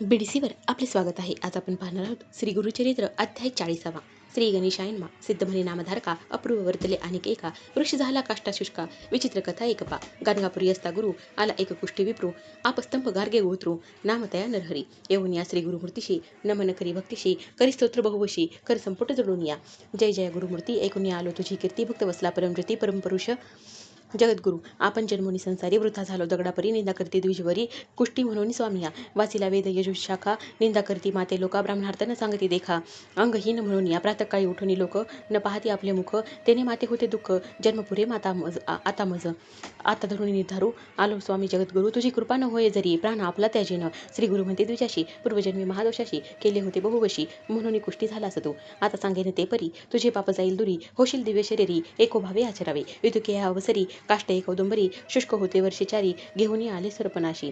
बीडीसीवर आपले स्वागत आहे. आज आपण पाहणार आहोत श्री गुरुचरित्र अध्याय चाळीसावा. श्री गणेशायनमा सिद्धमणी नामधारका अपूर्व वर्तले आणि एका वृक्ष झाला काष्टा शुष्का विचित्र कथा एकपा. गाणगापुरी असता गुरु आला एक कुष्टी विप्रू आपस्तंभ गार्गे गोत्रू नामतया नरहरी. येऊन या श्री गुरुमूर्तीशी नमन करी भक्तीशी करी स्तोत्र बहुवशी कर संपुट जोडून या. जय जय गुरुमूर्ती ऐकून या आलो तुझी कीर्ती भक्त वसला परमज्योती परमपुरुष जगद्गुरु. आपण जन्मोनी संसारी वृथा झालो दगडापरी निंदा करती द्विजवरी कुष्टी म्हणून स्वामिया. वाचिला वेद यजु शाखा निंदा करती माते लोका ब्राह्मणार्थ न सांगती देखा. अंगहीन म्हणून या प्रातकाळी उठून लोक न पाहती आपले मुख तेने माते होते दुःख जन्मपुरे माता मज आता मज. आता धरून निर्धारू आलो स्वामी जगद्गुरु तुझी कृपा न होय जरी प्राण आपला त्याजेन. श्री गुरु म्हणते द्विजाशी पूर्वजन्मी महादोषाशी केले होते बहुवशी म्हणून कुष्टी झाला असतो. आता सांगेन ते परी तुझे पाप जाईल दुरी होशील दिव्य शरीरी एको भावे आचरावे. विदुके या अवसरी काष्ट एक शुष्क होते वर्षेचारी घेऊन आले सरपणाशी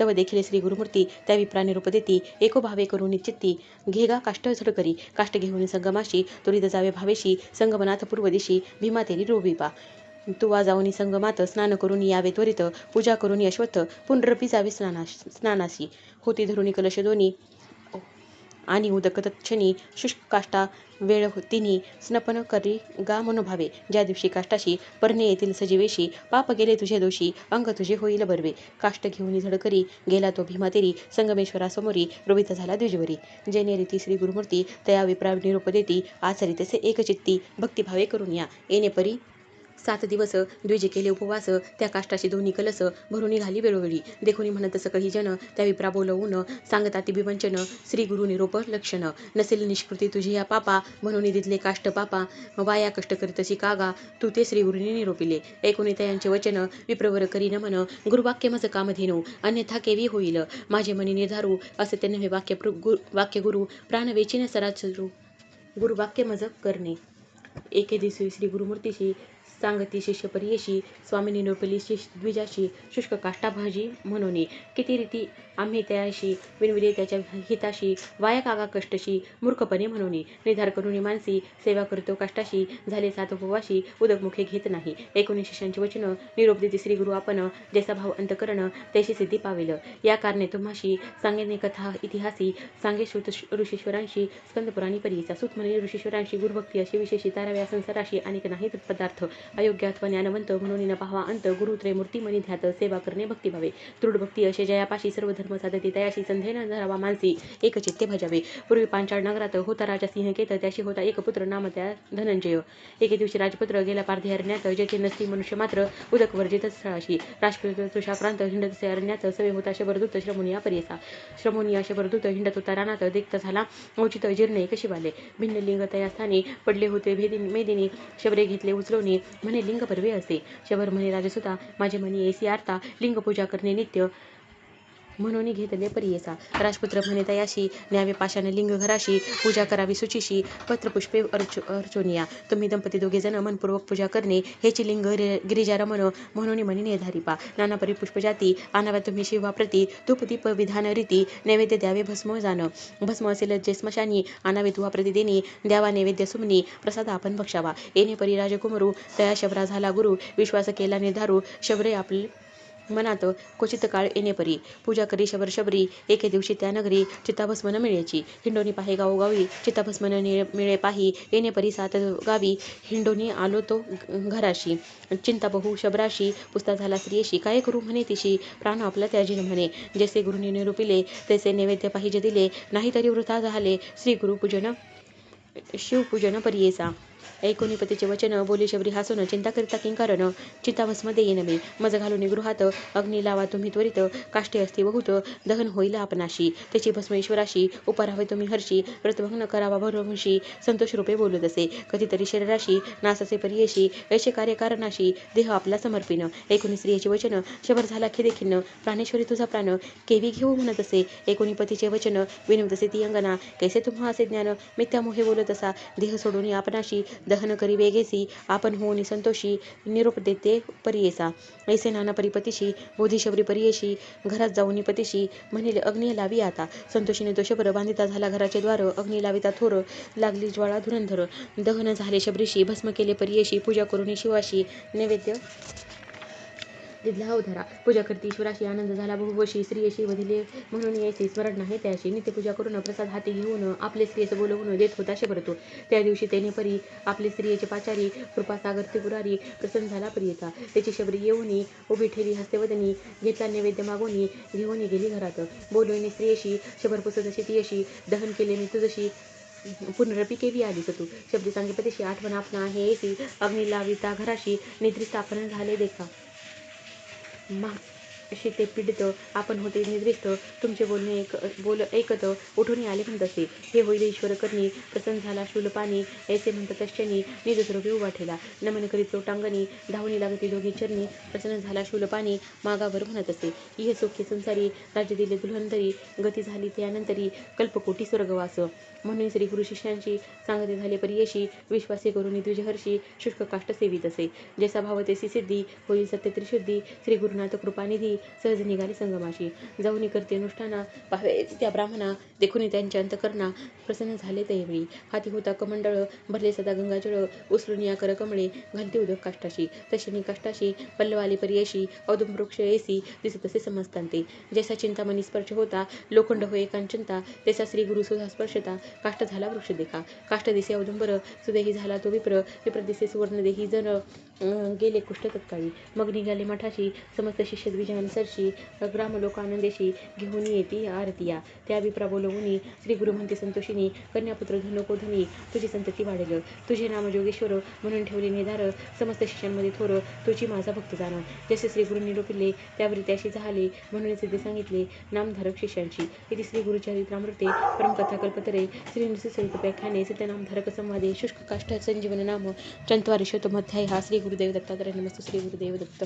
तव देखील श्री गुरुमूर्ती त्या विप्राने रूप देती एको भावे करून चित्ती घेगा काष्ट झडकरी काष्ट घेऊन संगमाशी त्वरित जावे भावेशी संगमनाथ पूर्व दिशी भीमा तेरी रोबिपा तुवा जाऊन संगमात स्नान करून यावे त्वरित पूजा करून अश्वत्थ पुनरपी जावे स्नाना स्नानाशी. होती धरुणी कलश दोन्ही आणि उदकतक्षणी शुष्क काष्टा वेळ तिन्ही स्नपन करी गा मनोभावे ज्या दिवशी काष्टाशी परणे येतील सजीवेशी पाप गेले तुझे दोषी अंग तुझे होईल बरवे. काष्ट घेऊन झडकरी गेला तो भीमातेरी संगमेश्वरासमोरी रोहित झाला द्विजवरी. जेने रीती श्री गुरुमूर्ती तया विप्रा निरूप देती आचरी तसे एकचित्ती भक्तिभावे करून या. येणे परी सात दिवस द्विजे केले उपवास त्या काष्टाशी दोन्ही कलस भरून निघाली वेळोवेळी. देखोनी म्हणत सकळी जन त्या विप्रा बोलवून सांगता ती विवंचन श्री गुरु निरोप लक्षण. नसेल निष्कृती तुझी या पापा म्हणून दिदले काष्ट पापा. वाया कष्ट करीतशी कागा तू ते श्री गुरुनी निरोपिले. ऐकून त्यांचे वचन विप्रवर करी नमन गुरुवाक्य मज कामधेनू अन्यथा केवी होईल. माझे मनी निर्धारू असे त्यांनी हे वाक्य प्र- गु- वाक्य गुरु प्राण वेचिन सराचरू गुरुवाक्य मज करणे. एके दिवशी श्री गुरुमूर्तीशी सांगती शिष्य परियशी स्वामिनी नृपली शिष द्विजाशी शुष्क काष्टाभाजी म्हणून. किती रीती आम्ही त्याशी विनविले त्याच्या हिताशी वाया कागा कष्टशी मूर्खपणे म्हणून. निर्धार करून मानसी सेवा करतो काष्टाशी झाले सात उपवाशी उदकमुखे घेत नाही. एकोणीस शिष्यांचे वचन निरोप देते श्री गुरु आपण जैसा भाव अंतकरण त्याशी सिद्धी पावेल. या कारणे तुम्हाशी सांगेने कथा इतिहासी सांगे श्रुत ऋषीश्वरांशी स्कंदपुराणी परीचा सुत म्हणे ऋषीश्वरांशी गुरुभक्ती अशी विशेषी ताराव्या संसाराशी अनेक नाही पदार्थ. अयोग्य अथवा ज्ञानवंत म्हणून न पाहावा. अंत गुरु त्रय मूर्तीमनी ध्यात सेवा करणे भक्तिभावे दृढ भक्ती असे जयापाशी सर्व धर्म साधती तयाशी संधेन धरावा मानसी. एक चित्ते भजावे. पूर्वी पांचाळ नगरात होता राजा सिंहकेत त्याशी होता एक पुत्र नाम त्या धनंजय. एके दिवशी राजपुत्र गेला पारधी अरण्यात जेथे नसती मनुष्य मात्र उदक वर्जित स्थळाशी. राजपुत्र तुषाक्रांत हिंडत अरण्यात सवे होता शबरदूत श्रमुनिया परिसा श्रमुनिया शबरदूत हिंडत होता रानात दिक्त झाला औचित जीर्णे कशी वाले भिन्न लिंग तया स्थानी पडले होते भेदिनी मेदिनी शबरे घेतले उचलवणे म्हणे लिंग पर्वे असे शबर म्हणे राजसुता माझे म्हणे एसी आरता लिंग पूजा करणे नित्य म्हणून घेतले परियेसा राजपुत्र म्हणे तयाशी न्यावे पाषाण लिंग घराशी पूजा करावी सुचीशी पत्रपुष्पे अर्च अर्चोनिया. तुम्ही दंपती दोघे जण मनपूर्वक पूजा करणे हेची लिंग गिरि- म्हणून म्हणे नेधारिपा नाना परी पुष्पजाती आणाव्या तुम्ही शिवाप्रती धूप दीप विधान रीती नैवेद्य द्यावे भस्म जाण. भस्म असेल जे स्मशानी आणावे तुवाप्रती प्रती द्यावा नैवेद्य सुमनी प्रसाद आपण भक्षावा येणे परी राजकुमरू तया शबरा झाला गुरु विश्वास केला निर्धारू शबरे आपले मनात क्वचित काळ येणेपरी. पूजा करी शबर शबरी. एके दिवशी त्या नगरी चिताभस्मन मिळायची मिळेची. हिंडोनी पाहे गावोगावी चिताभस्मन नि- मिळे पाही येणेपरी सात गावी. हिंडोनी आलो तो घराशी. चिंता बहु शबराशी पुस्ता झाला स्त्रियेशी. काय करू म्हणे तिशी? प्राण आपला त्याजी म्हणे. जैसे गुरुनी निरूपिले तैसे नैवेद्य पाहिजे दिले. नाहीतरी वृथा झाले. श्री गुरुपूजन शिवपूजन परियेचा ऐकोनी पतीचे वचन बोली शबरी हसून चिंता करिता किंकारण चिताभस्म देईन मी मज घालून गृहात अग्नी लावा तुम्ही त्वरित काष्टे असते बहुत दहन होईल आपणाशी. त्याची भस्म ईश्वराशी उपारावे तुम्ही हर्षी व्रतभंग करावा भरवंशी संतोष रूपे बोलत असे कधीतरी शरीराशी नासाचे परियशी ऐशे कार्यकारणाशी देह आपला समर्पिन. एकोणी स्त्रियेचे वचन शबर झाला खेदे खिन्न. प्राणेश्वरी तुझा प्राण केवी घेऊ म्हणत असे एकोणी पतीचे वचन विनवत असे ती अंगना कैसे तुम्हा असे ज्ञान? मिथ्या मोहे बोलत असा. देह सोडून आपणाशी दहन करी वेगेसी आपण होऊनी संतोषी निरोप देते परियेसा ऐसे नाना परिपतीशी बोधिशबरी परियेशी घरात जाऊन पतीशी म्हणेल अग्नी लावी आता. संतोषीने तो शबर बांधिता झाला घराचे द्वार अग्नी लाविता थोर लागली ज्वाळा धुरंधर. दहन झाले शबरीशी भस्म केले परियेशी पूजा करून शिवाशी नैवेद्य तिथला अवधारा पूजा करते ईश्वराशी आनंद झाला. बहुवशी स्त्री अशी वधिले म्हणून यायचे स्मरण नाही. त्याशी नित्यपूजा करून प्रसाद हाती घेऊन आपले स्त्रियेचं बोलवून देत होता शबरतो त्या दिवशी त्याने परी आपले स्त्रियेचे पाचारी कृपासागर त्रिपुरारी प्रसन्न झाला प्रियता. त्याची शबरी येऊनी उभी ठेवी हस्तेवदनी घेतला नैवेद्य मागोनी घेऊन गेली घरात. बोलवणी स्त्रियशी शबर पुसत ती अशी दहन केले मी तुझशी पुनरपी केली आली तू. शब्दी सांगे पतीशी आठवण आपणा आहे येसी अग्नी लाविता घराशी निद्री स्थापन झाले देखा. मा ते पीडित आपण होते निद्रिस्त. तुमचे बोलणे एक बोल ऐकत उठून आले म्हणत असे. हे होईल ईश्वर करणी प्रसन्न झाला शूलपाणी ऐसे म्हणतात तश्चनी निजस्वरूपी उभा ठेला. नमन करीत चोटांगणी धावणी लागती दोघी चरणी प्रसन्न झाला शूलपाणी मागावर म्हणत असे. इह सुखी संसारी राज्य दिले दुल्हंतरी गती झाली त्यानंतरी कल्पकोटी स्वर्गवास. म्हणून श्री गुरु शिष्यांची सांगते झाले परियशी विश्वासे करून द्विजहर्षी शुष्क काष्ट सेवित असे. जैसा भाव तेसी सिद्धी होईल सत्य त्रिशुद्धी श्री गुरुनाथ कृपानिधी सहज निघाली संगमाशी. जाऊन करते अनुष्ठाना पाहावे त्या ब्राह्मणा देखून त्यांच्या अंतकरणा प्रसन्न झाले त्यावेळी. हाती होता कमंडळ भरले सदा गंगाजळ उचलून या कर कमळे घालते उदक काष्टाशी. तशनी काष्टाशी पल्लवाली परियशी औदुंब वृक्ष येसी दिसत असे समजतांते. जैसा चिंतामणी स्पर्श होता लोखंड होय कांचनता तैसा श्री गुरु सुधा स्पर्शता काष्ट झाला वृक्ष देखा काष्ट दिसे औदुंबर सुदेही झाला तो विप्र. विप्र दिसे सुवर्ण देही जन गेले कुष्ठ तत्काळी. मग निघाले मठाशी समस्त शिष्य द्विजान सरशी ग्राम लोकानंदेशी घेऊन येती आरतीया त्या विप्रा बोलवूनी श्री गुरु म्हणते संतोषिनी कन्यापुत्र धनको धनी तुझी संतती वाढेल. तुझे नाम जोगेश्वर म्हणून ठेवले निधार समस्त शिष्यांमध्ये थोर तुझी माझा भक्त जाणार जसे श्री गुरु निरोपिले त्यावर त्याशी झाले म्हणून सिद्धे सांगितले नामधारक शिष्यांची. इथे श्री गुरुचरित्रामृते परमकथा कल्पतरे श्री नृसिंह व्याख्याने सिद्धनामधारक संवादे शुष्क काष्ठ संजीवन नाम चंत्वारिशतमध्याय हा श्री गुरुदेव दत्तात्रय नमस्ते श्री गुरुदेव दत्त